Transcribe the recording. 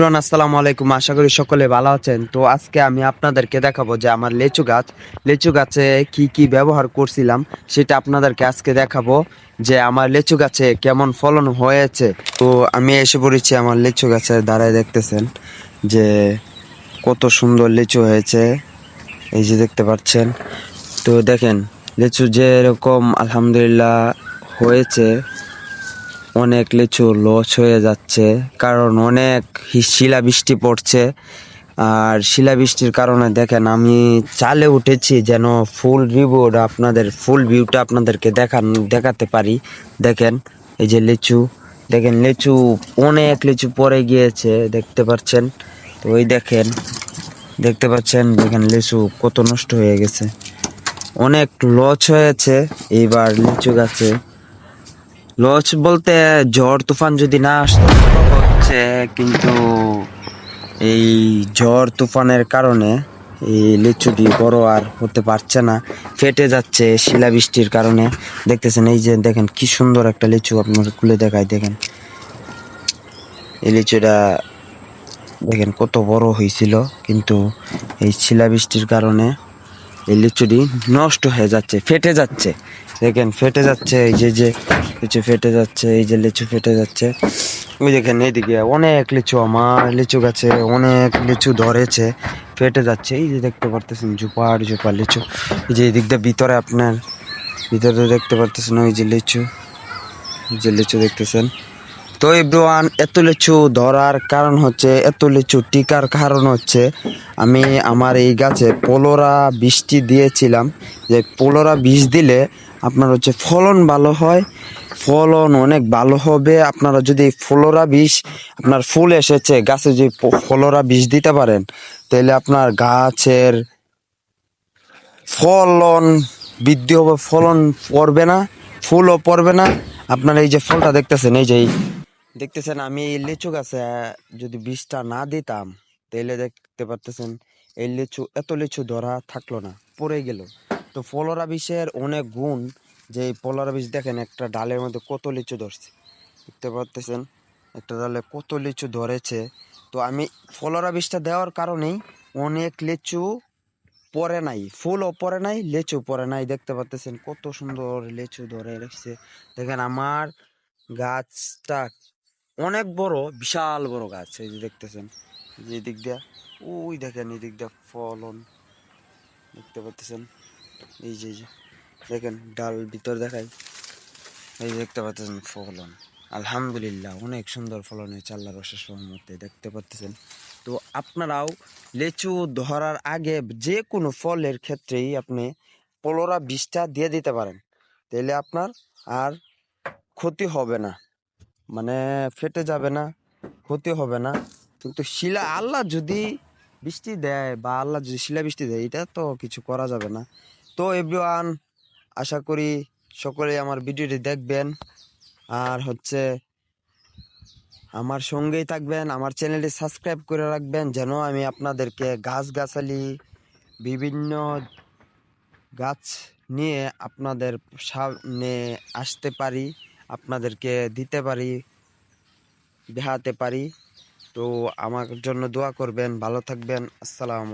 রন আসসালামু আলাইকুম। আশা করি সকলে ভালো আছেন। তো আজকে আমি আপনাদেরকে দেখাবো যে আমার লেচু গাছ, লিচু গাছে কি কি ব্যবহার করছিলাম সেটা আপনাদেরকে আজকে দেখাবো যে আমার লেচু গাছে কেমন ফলন হয়েছে। তো আমি এসে পড়েছি আমার লেচু গাছের দ্বারায়, দেখতেছেন যে কত সুন্দর লিচু হয়েছে। এই যে দেখতে পাচ্ছেন। তো দেখেন, লিচু যেরকম আলহামদুলিল্লাহ হয়েছে অনেক লিচু লস হয়ে যাচ্ছে, কারণ অনেক শিলাবৃষ্টি পড়ছে। আর শিলাবৃষ্টির কারণে দেখেন আমি চালে উঠেছি যেন ফুল রিভিউটা আপনাদের, ফুল ভিউটা আপনাদেরকে দেখান, দেখাতে পারি। দেখেন, এই যে লিচু, দেখেন লিচু, অনেক লিচু পড়ে গিয়েছে, দেখতে পাচ্ছেন? তো ওই দেখেন, দেখতে পাচ্ছেন, দেখেন লিচু কত নষ্ট হয়ে গেছে। অনেক লস হয়েছে, এইবার লিচু গাছে। লস বলতে ঝড় তুফান যদি না আসতো হচ্ছে কিন্তু এই ঝড় তুফানের কারণে এই লিচুটি বড় আর হতে পারছে না, ফেটে যাচ্ছে শিলাবৃষ্টির কারণে। দেখতেছেন, এই যে দেখেন কি সুন্দর একটা লিচু আপনার খুলে দেখায় দেখেন। এই লিচুটা দেখেন কত বড় হয়েছিল, কিন্তু এই শিলাবৃষ্টির কারণে এই লিচুটি নষ্ট হয়ে যাচ্ছে, ফেটে যাচ্ছে। দেখেন ফেটে যাচ্ছে, এই যে যে, লিচু ফেটে যাচ্ছে, এই যে লিচু ফেটে যাচ্ছে। ওই দেখেন এইদিকে অনেক লিচু, আমার লিচু গাছে অনেক লিচু ধরেছে, ফেটে যাচ্ছে। এই যে দেখতে পারতেছেন জুপার জুপার লিচু। এই যে এদিক দিয়ে ভিতরে আপনার, ভিতরে দেখতে পারতেছেন, ওই যে লিচু যে লিচু দেখতেছেন। তো এভরিওয়ান এত লিচু ধরার কারণ হচ্ছে, এত লিচু টিকার কারণ হচ্ছে, আমি আমার এই গাছে পোলোরা বৃষ্টি দিয়েছিলাম। যে পোলোরা বিষ দিলে আপনার হচ্ছে ফলন ভালো হয়, ফলন অনেক ভালো হবে। আপনারা যদি ফলোরা বিষ, আপনার ফুল এসেছে, গাছে যদি ফলোরা বিষ দিতে পারেন, তাহলে আপনার গাছের ফলন বৃদ্ধি হবে, ফলন পড়বে না, ফুলও পড়বে না। আপনার এই যে ফলটা দেখতেছেন, এই যে দেখতেছেন আমি এই লিচু গাছে যদি বীজটা না দিতাম, তাহলে দেখতে পারতেছেন, এই লিচু, এত লিচু ধরা থাকল না, পড়ে গেল। তো ফলরা বিষের অনেক গুণ যে ফলরা বীজ দেখেন, একটা ডালের মধ্যে কত লিচু ধরছে। দেখতে পারতেছেন? একটা ডালে কত লিচু ধরেছে। তো আমি ফলরা বিষটা দেওয়ার কারণেই অনেক লিচু পরে নাই, ফুলও পরে নাই, লেচু পরে নাই। দেখতে পাচ্ছেন কত সুন্দর লেচু ধরে রেখেছে। দেখেন আমার গাছটা অনেক বড়, বিশাল বড় গাছ, এই যে দেখতেছেন। যে দিক দিয়া, ওই দেখেন এই দিক দিয়া ফলন। দেখতে পাচ্ছেন এই যে যে। দেখেন, ডাল ভিতর দেখাই। এই দেখতে পাচ্ছেন ফলন। আলহামদুলিল্লাহ, অনেক সুন্দর ফলন হয়েছে আল্লাহর অশেষ মধ্যে দেখতে পাচ্ছেন। তো আপনারাও লিচু ধরার আগে যে কোনো ফলের ক্ষেত্রেই আপনি পলোরা বিষটা দিয়ে দিতে পারেন। তাহলে আপনার আর ক্ষতি হবে না। মানে ফেটে যাবে না, ক্ষতি হবে না। কিন্তু শিলা, আল্লাহ যদি বৃষ্টি দেয় বা আল্লাহ যদি শিলা বৃষ্টি দেয়, এটা তো কিছু করা যাবে না। তো এভরিওয়ান আশা করি সকলে আমার ভিডিওটি দেখবেন। আর হচ্ছে আমার সঙ্গেই থাকবেন, আমার চ্যানেলটি সাবস্ক্রাইব করে রাখবেন, যেন আমি আপনাদেরকে গাছগাছালি, বিভিন্ন গাছ নিয়ে আপনাদের সামনে আসতে পারি, আপনাদেরকে দিতে পারি, দেখাতে পারি। তো আমার জন্য দোয়া করবেন, ভালো থাকবেন, আসসালাম